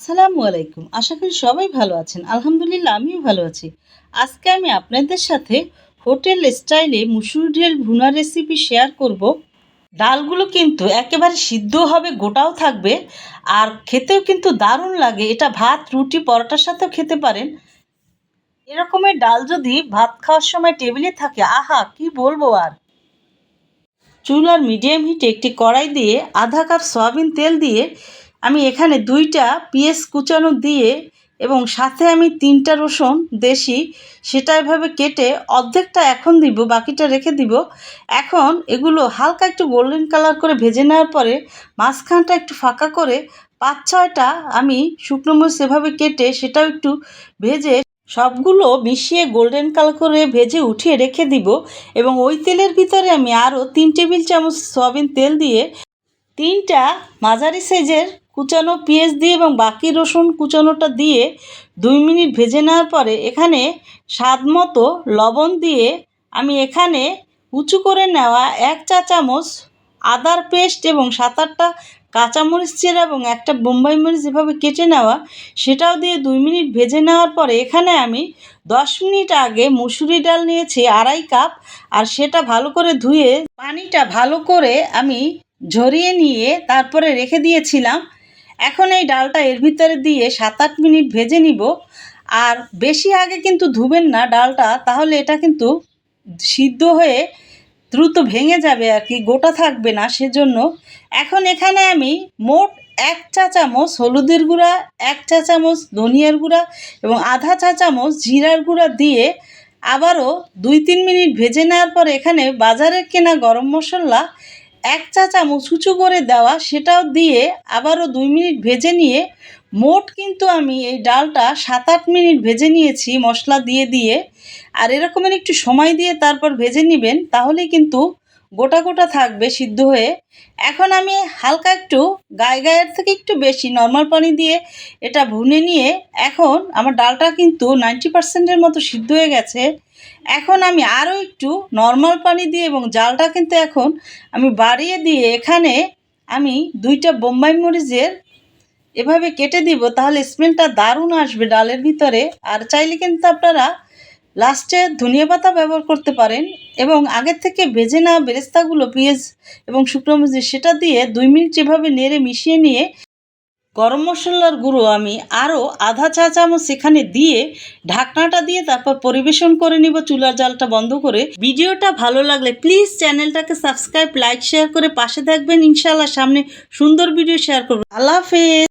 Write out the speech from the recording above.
আসসালামু আলাইকুম। আশা করি সবাই ভালো আছেন। আলহামদুলিল্লাহ, আমিও ভালো আছি। আজকে আমি আপনাদের সাথে হোটেল স্টাইলে মুসুর ডাল ভুনা রেসিপি শেয়ার করব। ডালগুলো কিন্তু একেবারে সিদ্ধ হবে, গোটাও থাকবে, আর খেতেও কিন্তু দারুণ লাগে। এটা ভাত, রুটি, পরোটার সাথেও খেতে পারেন। এরকমের ডাল যদি ভাত খাওয়ার সময় টেবিলে থাকে, আহা, কি বলব আর। চুলার মিডিয়াম হিটে একটি কড়াই দিয়ে আধা কাপ সয়াবিন তেল দিয়ে আমি এখানে দুইটা পেঁয়াজ কুচানো দিয়ে এবং সাথে আমি তিনটা রসুন দেশি, সেটা এভাবে কেটে অর্ধেকটা এখন দিব, বাকিটা রেখে দিব। এখন এগুলো হালকা একটু গোল্ডেন কালার করে ভেজে নেওয়ার পরে মাঝখানটা একটু ফাঁকা করে পাঁচ ছয়টা আমি শুকনো মরিচ এভাবে কেটে সেটাও একটু ভেজে সবগুলো মিশিয়ে গোল্ডেন কালার করে ভেজে উঠিয়ে রেখে দিব এবং ওই তেলের ভিতরে আমি আরও তিন টেবিল চামচ সয়াবিন তেল দিয়ে তিনটা মাঝারি সাইজের কুচানো পেঁয়াজ দিয়ে এবং বাকি রসুন কুচানোটা দিয়ে দুই মিনিট ভেজে নেওয়ার পরে এখানে স্বাদ মতো লবণ দিয়ে আমি এখানে উঁচু করে নেওয়া এক চা চামচ আদার পেস্ট এবং সাত আটটা কাঁচামরিচ চেরা এবং একটা বোম্বাই মরিচ যেভাবে কেটে নেওয়া সেটাও দিয়ে দুই মিনিট ভেজে নেওয়ার পরে এখানে আমি দশ মিনিট আগে মুসুরি ডাল নিয়েছি আড়াই কাপ আর সেটা ভালো করে ধুয়ে পানিটা ভালো করে আমি ঝরিয়ে নিয়ে তারপরে রেখে দিয়েছিলাম এখন এই ডালটা এর ভিতরে দিয়ে সাত আট মিনিট ভেজে নিব। আর বেশি আগে কিন্তু ধুবেন না ডালটা, তাহলে এটা কিন্তু সিদ্ধ হয়ে দ্রুত ভেঙে যাবে আর কি, গোটা থাকবে না সেজন্য। এখন এখানে আমি মোট এক চা চামচ হলুদের গুঁড়া, এক চা চামচ ধনিয়ার গুঁড়া এবং আধা চা চামচ জিরার গুঁড়া দিয়ে আবারও দুই তিন মিনিট ভেজে নেওয়ার পর এখানে বাজারের কেনা গরম মশলা এক চা চামচ উঁচু করে দেওয়া, সেটাও দিয়ে আবারও দুই মিনিট ভেজে নিয়ে, মোট কিন্তু আমি এই ডালটা সাত আট মিনিট ভেজে নিয়েছি, মশলা দিয়ে দিয়ে। আর এরকমের একটু সময় দিয়ে তারপর ভেজে নেবেন, তাহলেই কিন্তু গোটা গোটা থাকবে সিদ্ধ হয়ে। এখন আমি হালকা একটু গায়ে গায়ের থেকে একটু বেশি নর্মাল পানি দিয়ে এটা ভুনে নিয়ে, এখন আমার ডালটা কিন্তু নাইনটি পার্সেন্টের মতো সিদ্ধ হয়ে গেছে। এখন আমি আরও একটু নর্মাল পানি দিয়ে এবং জালটা কিন্তু এখন আমি বাড়িয়ে দিয়ে এখানে আমি দুইটা বোম্বাই মরিচের এভাবে কেটে দিব, তাহলে স্মেলটা দারুণ আসবে ডালের ভিতরে। আর চাইলে কিন্তু আপনারা লাস্টে ধনিয়া পাতা ব্যবহার করতে পারেন এবং আগের থেকে ভেজে নেওয়া বেরেস্তাগুলো পেঁয়াজ এবং শুকনো মরিচ সেটা দিয়ে দুই মিনিট যেভাবে নেড়ে মিশিয়ে নিয়ে গরম মশলার গুঁড়ো আমি আরও আধা চা চামচ সেখানে দিয়ে ঢাকনাটা দিয়ে তারপর পরিবেশন করে নিব, চুলার জালটা বন্ধ করে। ভিডিওটা ভালো লাগলে প্লিজ চ্যানেলটাকে সাবস্ক্রাইব, লাইক, শেয়ার করে পাশে থাকবেন। ইনশাল্লাহ সামনে সুন্দর ভিডিও শেয়ার করব। আল্লাহ হাফেজ।